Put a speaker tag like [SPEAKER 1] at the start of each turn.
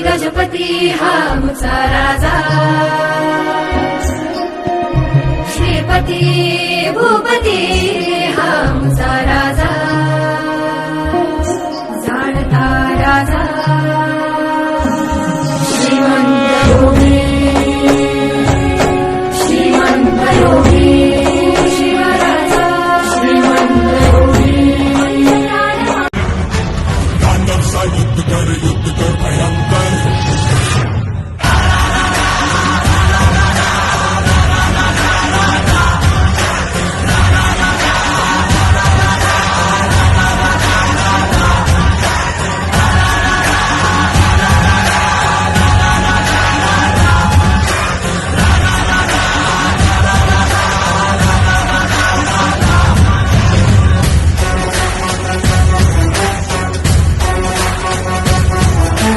[SPEAKER 1] गजपती हा मुचा राजा। श्रीपती भूपती हा जाणता राजा Yuttu kör, yuttu kör, bayan